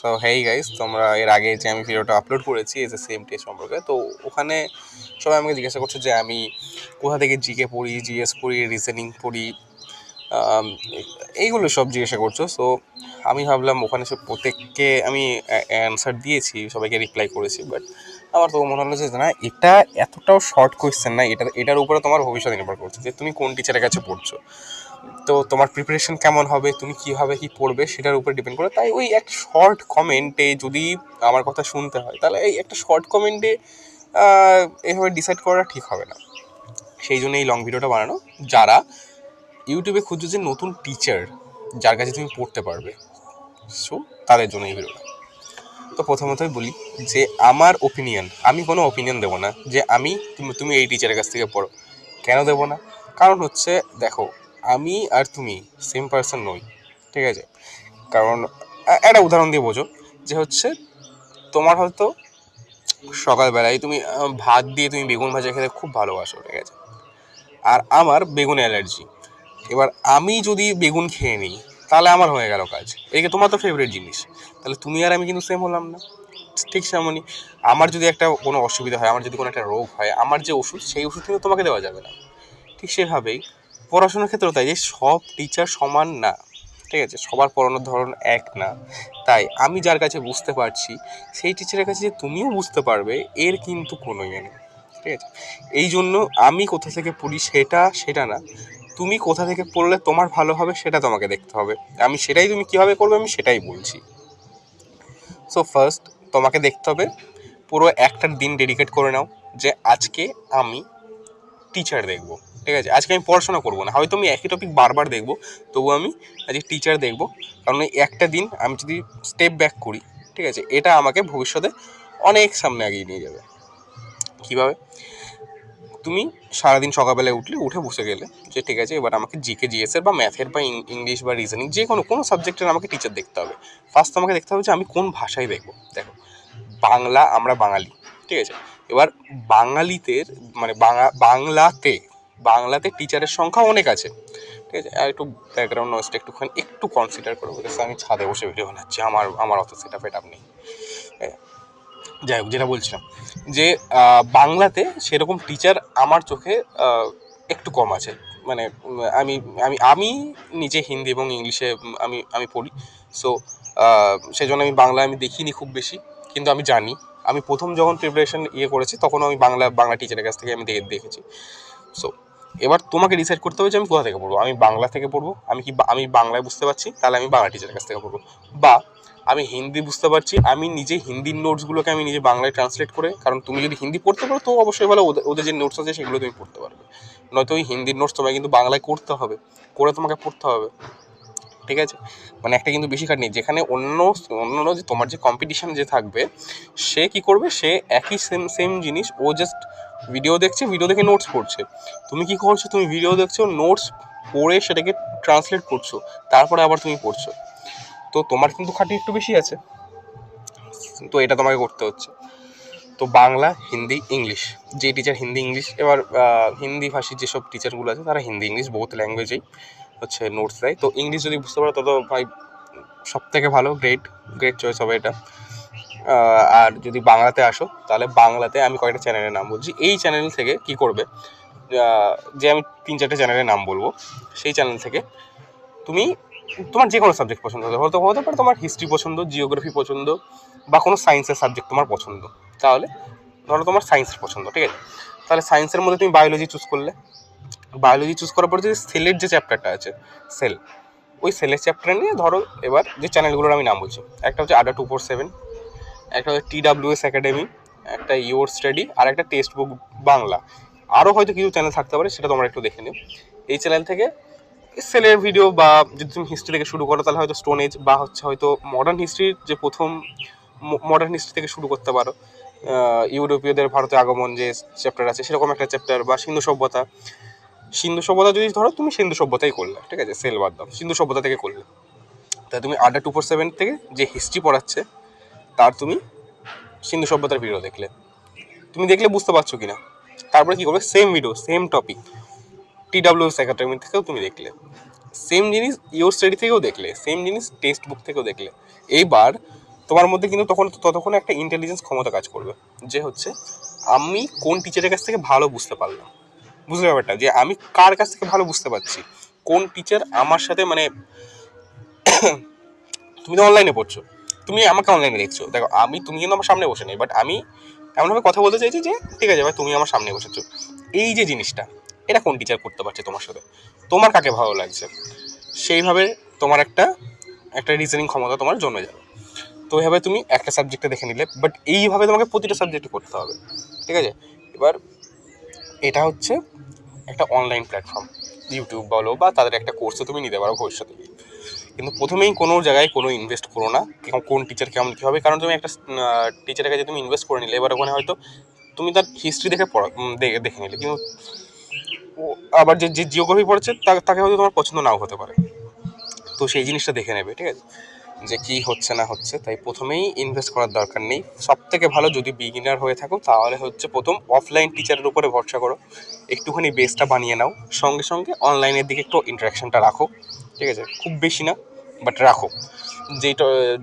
তো hey guys তোমরা এর আগে যে আমি ভিডিওটা আপলোড করেছি এজ এ সেম টেস্ট সম্পর্কে, তো ওখানে সবাই আমাকে জিজ্ঞাসা করছে যে আমি কোথা থেকে জিকে পড়ি জিএস পড়ি রিজনিং পড়ি এইগুলো সব জিজ্ঞাসা করছ। সো আমি ভাবলাম ওখানে সব প্রত্যেককে আমি অ্যান্সার দিয়েছি, সবাইকে রিপ্লাই করেছি বাট আমার তো মনে হলো যে না, এটা এতটাও শর্ট কোয়েশ্চেন না, এটা, এটার উপরে তোমার ভবিষ্যৎ নির্ভর করছে যে তুমি কোন টিচারের কাছে পড়ছো। তো তোমার প্রিপারেশন কেমন হবে, তুমি কীভাবে কী পড়বে সেটার উপর ডিপেন্ড করে, তাই ওই একটা শর্ট কমেন্টে যদি আমার কথা শুনতে হয়, তাহলে এই একটা শর্ট কমেন্টে এভাবে ডিসাইড করা ঠিক হবে না। সেই জন্য এই লং ভিডিওটা বানানো। যারা ইউটিউবে খুঁজছো যে নতুন টিচার যার কাছে তুমি পড়তে পারবে সো তাদের জন্য এই ভিডিওটা তো প্রথমতই বলি যে আমার ওপিনিয়ন আমি কোনো ওপিনিয়ন দেবো না যে আমি, তুমি তুমি এই টিচারের কাছ থেকে পড়ো। কেন দেবো না? কারণ হচ্ছে, দেখো আমি আর তুমি সেম পার্সন নই, ঠিক আছে? কারণ একটা উদাহরণ দিয়ে বোঝো, যে হচ্ছে, তোমার হয়তো সকালবেলায় তুমি ভাত দিয়ে তুমি বেগুন ভাজা খেতে খুব ভালোবাসো, ঠিক আছে? আর আমার বেগুন অ্যালার্জি। এবার আমি যদি বেগুন খেয়ে নিই, তাহলে আমার হয়ে গেল কাজ। এদিকে তোমার তো ফেভারিট জিনিস। তাহলে তুমি আর আমি কিন্তু সেম হলাম না। ঠিক সেমনই, আমার যদি একটা কোনো অসুবিধা হয়, আমার যদি কোনো একটা রোগ হয়, আমার যে ওষুধ, সেই ওষুধ কিন্তু তোমাকে দেওয়া যাবে না। ঠিক সেভাবেই পড়াশোনার ক্ষেত্রেও তাই যে সব টিচার সমান না, ঠিক আছে? সবার পড়ানোর ধরন এক না। তাই আমি যার কাছে বুঝতে পারছি, সেই টিচারের কাছে যে তুমিও বুঝতে পারবে, এর কিন্তু কোনো ইয়ে নেই, ঠিক আছে? এই জন্য আমি কোথা থেকে পড়ি সেটা সেটা না। তুমি কোথা থেকে পড়লে তোমার ভালো হবে সেটা তোমাকে দেখতে হবে। আমি সেটাই তুমি কীভাবে করবে আমি সেটাই বলছি। সো ফার্স্ট তোমাকে দেখতে হবে, পুরো একটা দিন ডেডিকেট করে নাও যে আজকে আমি টিচার দেখব, ঠিক আছে? আজকে আমি পড়াশোনা করব না, হয়তো আমি একই টপিক বারবার দেখব, তবু আমি আজকে টিচার দেখব, কারণ একটা দিন আমি যদি স্টেপ ব্যাক করি, ঠিক আছে? এটা আমাকে ভবিষ্যতে অনেক সামনে এগিয়ে নিয়ে যাবে। কীভাবে? তুমি সারাদিন সকালবেলায় উঠলে, উঠে বসে গেলে যে ঠিক আছে, এবার আমাকে জিকে জিএসের বা ম্যাথের বা ইংলিশ বা রিজনিং যে কোনো কোনো সাবজেক্টের আমাকে টিচার দেখতে হবে। ফার্স্ট আমাকে দেখতে হবে যে আমি কোন ভাষায় দেখব। দেখো, বাংলা আমরা বাঙালি, ঠিক আছে? এবার বাঙালিদের মানে বাংলা বাংলাতে বাংলাতে টিচারের সংখ্যা অনেক আছে। ঠিক আছে? আর একটু ব্যাকগ্রাউন্ড নয়েজটা একটুখানি, একটু কনসিডার করব আমি ছাদে বসে ভিডিও বানাচ্ছি, আমার আমার অত সেটা ফেট নেই। হ্যাঁ। যাই হোক, যেটা বলছিলাম, যে বাংলাতে সেরকম টিচার আমার চোখে একটু কম আছে। মানে আমি আমি আমি নিজে হিন্দি এবং ইংলিশে আমি আমি পড়ি। সো সেই জন্য আমি বাংলা আমি দেখিনি খুব বেশি, কিন্তু আমি জানি। আমি প্রথম যখন প্রিপারেশন ইয়ে করেছি তখনও আমি বাংলা বাংলা টিচারের কাছ থেকে আমি দেখে দেখেছি। সো এবার তোমাকে ডিসাইড করতে হবে যে আমি কোথা থেকে পড়ব। আমি বাংলা থেকে পড়ব, আমি কি আমি বাংলায় বুঝতে পারছি, তাহলে আমি বাংলা টিচারের কাছ থেকে পড়ব। বা, আমি হিন্দি বুঝতে পারছি, আমি নিজে হিন্দির নোটসগুলোকে আমি নিজে বাংলায় ট্রান্সলেট করে, কারণ তুমি যদি হিন্দি পড়তে পারো, তো অবশ্যই ভালো, ওদের ওদের যে নোটস আছে সেগুলো তুমি পড়তে পারবে। নয়তো ওই হিন্দির নোটস তোমায় কিন্তু বাংলায় করতে হবে, করে তোমাকে পড়তে হবে। ঠিক আছে? মানে একটা কিন্তু বেশি খাটনি। যেখানে অন্য অন্য যে তোমার যে কম্পিটিশান যে থাকবে, সে কি করবে? সে একই সেম সেম জিনিস, ও জাস্ট ভিডিও দেখছে ভিডিও দেখে নোটস পড়ছে। তুমি কি করছ? তুমি ভিডিও দেখছ নোটস পড়ে সেটাকে ট্রান্সলেট করছ। তারপরে আবার তুমি পড়ছো। তো তোমার কিন্তু খাটি একটু বেশি আছে। তো এটা তোমাকে করতে হচ্ছে। তো বাংলা, হিন্দি, ইংলিশ। যে টিচার হিন্দি, ইংলিশ, এবার হিন্দি ভাষী যেসব টিচারগুলো আছে, তারা হিন্দি, ইংলিশ বহুত ল্যাঙ্গুয়েজেই হচ্ছে নোটস দেয় তো ইংলিশ যদি বুঝতে পারো, তত ভাই সব থেকে ভালো গ্রেট গ্রেট চয়েস হবে এটা। আর যদি বাংলাতে আসো, তাহলে বাংলাতে আমি কয়েকটা চ্যানেলের নাম বলছি। এই চ্যানেল থেকে কি করবে? যে আমি তিন চারটে চ্যানেলের নাম বলব, সেই চ্যানেল থেকে তুমি তোমার যে কোনো সাবজেক্ট পছন্দ হতে হতে হতে পারে তোমার হিস্ট্রি পছন্দ জিওগ্রাফি পছন্দ, বা কোনো সায়েন্সের সাবজেক্ট তোমার পছন্দ। তাহলে ধরো তোমার সায়েন্সের পছন্দ, ঠিক আছে? তাহলে সায়েন্সের মধ্যে তুমি বায়োলজি চুজ করলে। বায়োলজি চুজ করার পরে যে সেলের যে চ্যাপ্টারটা আছে সেল ওই সেলের চ্যাপ্টার নিয়ে ধরো এবার যে চ্যানেলগুলোর আমি নাম বলছি, একটা হচ্ছে আডা টু ফোর সেভেন একটা হচ্ছে টি ডাব্লিউএস একাডেমি একটা ইওর স্টাডি আর একটা টেক্সট বুক বাংলা আরও হয়তো কিছু চ্যানেল থাকতে পারে, সেটা তোমরা একটু দেখে নিও। এই চ্যানেল থেকে সেলের ভিডিও বা যদি তুমি হিস্ট্রি থেকে শুরু করো, তাহলে হয়তো স্টোন এজ বা হচ্ছে হয়তো মডার্ন হিস্ট্রির যে প্রথম মডার্ন হিস্ট্রি থেকে শুরু করতে পারো। ইউরোপীয়দের ভারতে আগমন যে চ্যাপ্টার আছে, সেরকম একটা চ্যাপ্টার বা সিন্ধু সভ্যতা সিন্ধু সভ্যতা যদি ধরো, তুমি সিন্ধু সভ্যতাই করলে, ঠিক আছে? সেল বাদ দাও, সিন্ধু সভ্যতা থেকে করলে। তাই তুমি আড্ডা টু ফোর সেভেন থেকে যে হিস্ট্রি পড়াচ্ছে, তার তুমি সিন্ধু সভ্যতার ভিডিও দেখলে। তুমি দেখলে বুঝতে পারছ কিনা? তারপরে কী করবে? Same video same topic T WS academy থেকেও তুমি দেখলে। সেম জিনিস ইওর স্টাডি থেকেও দেখলে সেম জিনিস টেক্সট বুক থেকেও দেখলে। এইবার তোমার মধ্যে কিন্তু তখন, ততক্ষণ একটা ইন্টেলিজেন্স ক্ষমতা কাজ করবে, যে হচ্ছে, আমি কোন টিচারের কাছ থেকে ভালো বুঝতে পারলাম? বুঝতে ব্যাপারটা যে আমি কার কাছ থেকে ভালো বুঝতে পারছি? কোন টিচার আমার সাথে মানে তুমি তো অনলাইনে পড়ছো, তুমি আমাকে অনলাইনে দেখছ। দেখো, আমি, তুমি কিন্তু আমার সামনে বসে নেই বাট আমি এমনভাবে কথা বলতে চাইছি যে, ঠিক আছে ভাই তুমি আমার সামনে বসেছো। এই যে জিনিসটা, এটা কোন টিচার করতে পারছে তোমার সাথে? তোমার কাকে ভালো লাগছে? সেইভাবে তোমার একটা একটা রিজনিং ক্ষমতা তোমার জন্মে যাবে। তো এইভাবে তুমি একটা সাবজেক্টে দেখে নিলে বাট এইভাবে তোমাকে প্রতিটা সাবজেক্টে করতে হবে, ঠিক আছে? এবার এটা হচ্ছে একটা অনলাইন প্ল্যাটফর্ম ইউটিউব বলো বা তাদের একটা কোর্সে তুমি নিতে পারো ভবিষ্যতে। কিন্তু প্রথমেই কোনো জায়গায় কোনো ইনভেস্ট করো না কোন টিচার কেমন কী হবে, কারণ তুমি একটা টিচারের কাছে তুমি ইনভেস্ট করে নিলে, এবার ওখানে হয়তো তুমি তার হিস্ট্রি দেখে পড়া দেখে নিলে। কিন্তু আবার যে যে জিওগ্রাফি পড়ছে তাকে হয়তো তোমার পছন্দ নাও হতে পারে। তো সেই জিনিসটা দেখে নেবে, ঠিক আছে? যে কি হচ্ছে না হচ্ছে, তাই প্রথমেই ইনভেস্ট করার দরকার নেই। সব থেকে ভালো যদি বিগিনার হয়ে থাকো, তাহলে হচ্ছে প্রথম অফলাইন টিচারের উপরে ভরসা করো। একটুখানি বেসটা বানিয়ে নাও। সঙ্গে সঙ্গে অনলাইনের দিকে একটু ইন্টারাকশনটা রাখো। ঠিক আছে? খুব বেশি না বাট রাখো। যেই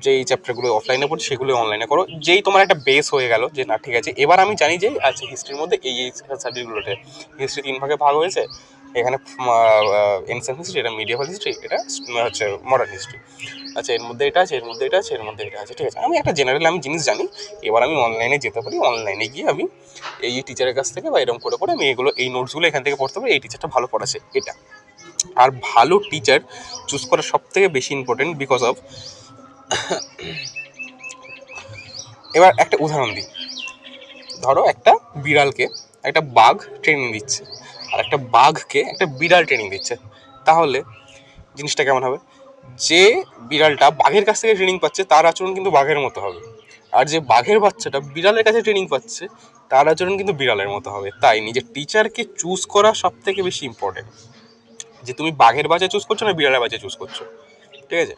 যেই চ্যাপ্টারগুলো অফলাইনে পড়ছে সেগুলো অনলাইনে করো। যেই তোমার একটা বেস হয়ে গেল যে না, ঠিক আছে, এবার আমি জানি যে আচ্ছা হিস্ট্রির মধ্যে এই এই সাবজেক্টগুলোতে হিস্ট্রি তিন ভাগে ভাগ হয়েছে। এখানে এনসেন্ট হিস্ট্রি এটা মিডিয়াভাল হিস্ট্রি এটা হচ্ছে মডার্ন হিস্ট্রি আচ্ছা এর মধ্যে এটা আছে, এর মধ্যে এটা আছে, এর মধ্যে এটা আছে, ঠিক আছে। আমি একটা জেনারেল আমি জিনিস জানি, এবার আমি অনলাইনে যেতে পারি অনলাইনে গিয়ে আমি এই টিচারের কাছ থেকে বা এরকম করে করে আমি এগুলো, এই নোটসগুলো এখান থেকে পড়তে পারি, এই টিচারটা ভালো পড়াচ্ছে, এটা। আর ভালো টিচার চুজ করা সব থেকে বেশি ইম্পর্টেন্ট বিকজ অফ এবার একটা উদাহরণ দিই। ধরো একটা বিড়ালকে একটা বাঘ ট্রেনিং দিচ্ছে। আর একটা বাঘকে একটা বিড়াল ট্রেনিং দিচ্ছে। তাহলে জিনিসটা কেমন হবে? যে বিড়ালটা বাঘের কাছ থেকে ট্রেনিং পাচ্ছে, তার আচরণ কিন্তু বাঘের মতো হবে। আর যে বাঘের বাচ্চাটা বিড়ালের কাছে ট্রেনিং পাচ্ছে, তার আচরণ কিন্তু বিড়ালের মতো হবে। তাই নিজের টিচারকে চুজ করা সব থেকে বেশি ইম্পর্টেন্ট যে তুমি বাঘের বাচ্চা চুজ করছ না বিড়ালের বাচ্চা চুজ করছ? ঠিক আছে?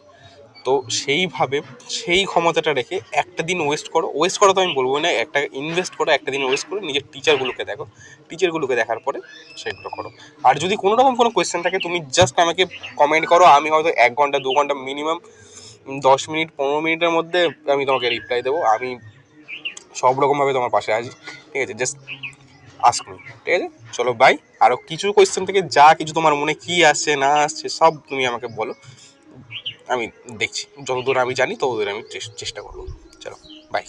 তো সেইভাবে সেই ক্ষমতাটা রেখে একটা দিন ওয়েস্ট করো। ওয়েস্ট করা তো আমি বলব না, একটা ইনভেস্ট করো, একটা দিন ওয়েস্ট করে নিজের টিচারগুলোকে দেখো। টিচারগুলোকে দেখার পরে সেগুলো করো। আর যদি কোনো রকম কোনো কোয়েশ্চেন থাকে, তুমি জাস্ট আমাকে কমেন্ট করো, আমি হয়তো এক ঘণ্টা, দু ঘণ্টা মিনিমাম দশ মিনিট, পনেরো মিনিটের মধ্যে আমি তোমাকে রিপ্লাই দেবো। আমি সব রকমভাবে তোমার পাশে আছি, ঠিক আছে? জাস্ট আস্ক মি ঠিক আছে? চলো বাই আরও কিছু কোয়েশ্চেন থেকে যা কিছু তোমার মনে কি আসছে, না আসছে, সব তুমি আমাকে বলো। আমি দেখছি। যতদূর আমি জানি ততদূর আমি চেষ্টা করব। চলো বাই